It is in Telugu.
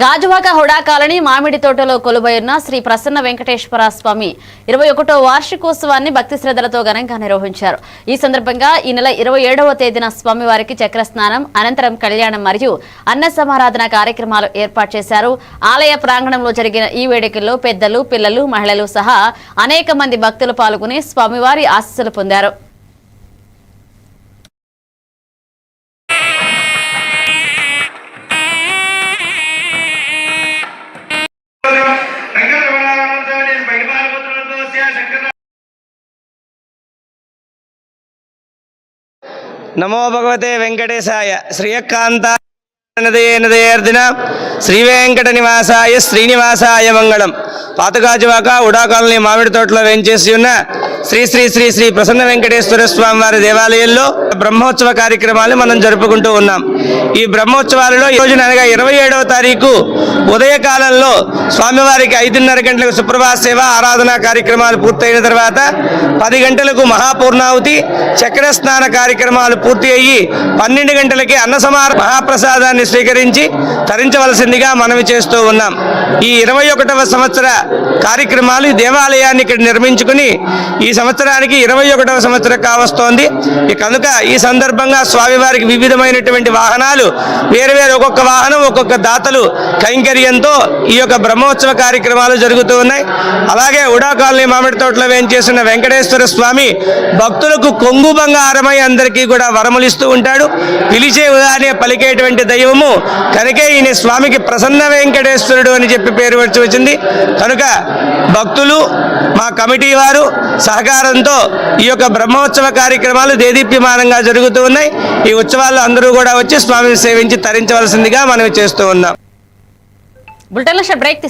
గాజువాక హుడా కాలనీ మామిడి తోటలో కొలువైన శ్రీ ప్రసన్న వెంకటేశ్వర స్వామి ఇరవై ఒకటో వార్షికోత్సవాన్ని భక్తి శ్రద్ధలతో ఘనంగా నిర్వహించారు. ఈ సందర్భంగా ఈ నెల ఇరవై ఏడవ తేదీన స్వామివారికి చక్ర స్నానం అనంతరం కళ్యాణం మరియు అన్న సమారాధన కార్యక్రమాలు ఏర్పాటు చేశారు. ఆలయ ప్రాంగణంలో జరిగిన ఈ వేడుకల్లో పెద్దలు పిల్లలు మహిళలు సహా అనేక మంది భక్తులు పాల్గొని స్వామివారి ఆశీస్సులు పొందారు. నమో భగవతే వెంకటేశాయ. శ్రీయకాంత నదయేర్దిన శ్రీ వెంకట నివాసాయ శ్రీనివాసాయ మంగళం. పాతగాజువాక ఉడా కాలనీ మామిడి తోటలో వేంచేసి ఉన్న శ్రీ శ్రీ శ్రీ శ్రీ ప్రసన్న వెంకటేశ్వర స్వామి వారి దేవాలయంలో బ్రహ్మోత్సవ కార్యక్రమాలు మనం జరుపుకుంటూ ఉన్నాం. ఈ బ్రహ్మోత్సవాలలో ఈ రోజున అనగా ఇరవై ఏడవ తారీఖు ఉదయకాలంలో స్వామివారికి ఐదున్నర గంటలకు సుప్రభాత సేవ ఆరాధన కార్యక్రమాలు పూర్తయిన తర్వాత పది గంటలకు మహాపూర్ణాహుతి చక్ర స్నాన కార్యక్రమాలు పూర్తి అయ్యి పన్నెండు గంటలకి అన్న సమార మహాప్రసాదాన్ని స్వీకరించి తరించవలసిందిగా మనవి చేస్తూ ఉన్నాం. ఈ ఇరవై ఒకటవ సంవత్సర కార్యక్రమాలు ఈ దేవాలయాన్ని ఇక్కడ నిర్మించుకుని ఈ ఈ సంవత్సరానికి ఇరవై ఒకటవ సంవత్సరం కావస్తోంది. కనుక ఈ సందర్భంగా స్వామివారికి వివిధమైనటువంటి వాహనాలు వేరు వేరు ఒక్కొక్క వాహనం ఒక్కొక్క దాతలు కైంకర్యంతో ఈ యొక్క బ్రహ్మోత్సవ కార్యక్రమాలు జరుగుతూ ఉన్నాయి. అలాగే ఉడా కాలనీ మామిడి తోటలో వేయించేసిన వెంకటేశ్వర స్వామి భక్తులకు కొంగు బంగారమై అందరికీ కూడా వరములిస్తూ ఉంటాడు. పిలిచే ఉదాహరణ పలికేటువంటి దైవము కనుకే ఈయన స్వామికి ప్రసన్న వెంకటేశ్వరుడు అని చెప్పి పేరు వచ్చి వచ్చింది. కనుక భక్తులు మా కమిటీ వారు సహకారంతో ఈ యొక్క బ్రహ్మోత్సవ కార్యక్రమాలు దేదీప్యమానంగా జరుగుతూ ఉన్నాయి. ఈ ఉత్సవాల్లో అందరూ కూడా వచ్చి స్వామిని సేవించి తరించవలసిందిగా మనం చేస్తూ ఉన్నాం. బ్రేక్